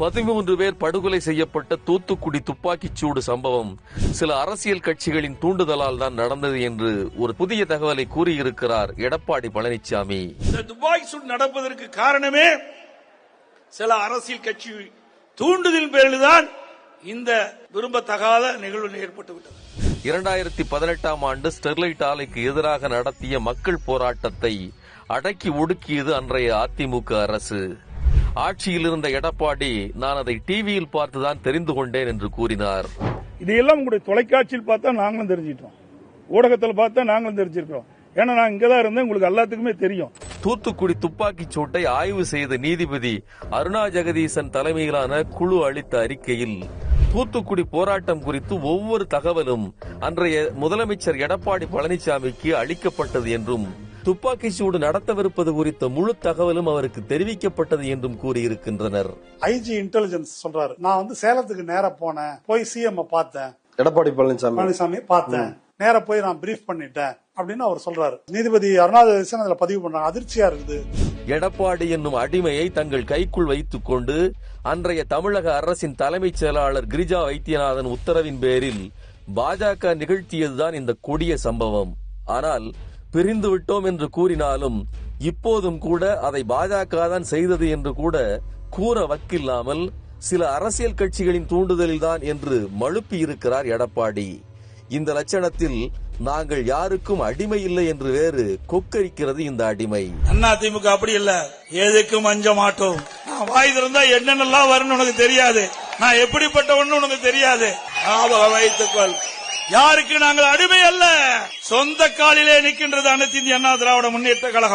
பதிமூன்று பேர் படுகொலை செய்யப்பட்ட தூத்துக்குடி துப்பாக்கிச் சூடு சம்பவம் சில அரசியல் கட்சிகளின் தூண்டுதலால் தான் நடந்தது என்று ஒரு புதிய தகவலை கூறியிருக்கிறார் எடப்பாடி பழனிசாமி இந்த துப்பாக்கி சூடு நடப்பதற்கு காரணமே சில அரசியல் கட்சி தூண்டுதல் பேரில் தான் இந்த விரும்பத்தகாத நிகழ்வு ஏற்பட்டு விட்டது இரண்டாயிரத்தி பதினெட்டாம் ஆண்டு ஸ்டெர்லைட் ஆலைக்கு எதிராக நடத்திய மக்கள் போராட்டத்தை அடக்கி ஒடுக்கியது அன்றைய அதிமுக அரசு. ஆட்சியில் இருந்த எடப்பாடி நான் அதை டிவியில் பார்த்துதான் தெரிந்து கொண்டேன் என்று கூறினார். இதையெல்லாம் உங்களுடைய தொலைக்காட்சியில் பார்த்தா நாங்களும் தெரிஞ்சிட்டோம். ஊடகத்தில் பார்த்தா நாங்களும் தெரிஞ்சிருக்கிறோம். ஏன்னா நான் இங்கே தான் இருந்தேன் உங்களுக்கு எல்லாத்துக்குமே தெரியும். தூத்துக்குடி துப்பாக்கிச் சூட்டை ஆய்வு செய்த நீதிபதி அருணா ஜெகதீசன் தலைமையிலான குழு அளித்த அறிக்கையில் தூத்துக்குடி போராட்டம் குறித்து ஒவ்வொரு தகவலும் அன்றைய முதலமைச்சர் எடப்பாடி பழனிசாமிக்கு அளிக்கப்பட்டது என்றும் துப்பாக்கிச் சூடு நடத்தவிருப்பது குறித்த முழு தகவலும் அவருக்கு தெரிவிக்கப்பட்டது என்றும் கூறியிருக்கின்றனர். ஐஜி இன்டெலிஜென்ஸ் சொல்றாரு. நான் வந்து சேலத்துக்கு நேரா போனேன். போய் சிஎம் பார்த்தேன். எடப்பாடி பழனிசாமி. பழனிசாமி பார்த்தேன். நேரா போய் நான் பிரீஃப் பண்ணிட்டேன் அப்படின்னு அவர் சொல்றாரு. நீதிபதி அருணாதேசன் அதுல பதிவு பண்றாங்க அதிர்ச்சியா இருக்குது. எடப்பாடி என்னும் அடிமையை தங்கள் கைக்குள் வைத்துக் கொண்டு அன்றைய தமிழக அரசின் தலைமைச் செயலாளர் கிரிஜா வைத்தியநாதன் உத்தரவின் பேரில் பாஜக நிகழ்த்தியதுதான் இந்த கொடிய சம்பவம். ஆனால் பிரிந்து விட்டோம் என்று கூறினாலும் இப்போதும் கூட அதை பாஜக தான் செய்தது என்று கூட கூற வக்கில்லாமல் சில அரசியல் கட்சிகளின் தூண்டுதலில்தான் என்று மழுப்பி இருக்கிறார் எடப்பாடி. இந்த லட்சணத்தில் நாங்கள் யாருக்கும் அடிமை இல்லை என்று வேறு கொக்கரிக்கிறது இந்த அடிமை. அண்ணா திமுக அப்படி இல்ல. எதுக்கும் அஞ்ச மாட்டோம். நான் வாய் திறந்தா என்னென்னலாம் வரும்னு உனக்கு தெரியாது. நான் எப்படிப்பட்டவன்னு உனக்கு தெரியாது. ஞாபகம் வைத்துக்கொள். யாருக்கு நாங்கள் அடிமை அல்ல? சொந்த காலிலே நிற்கின்றது அனைத்து இந்திய அண்ணா திராவிட முன்னேற்ற கழகம்.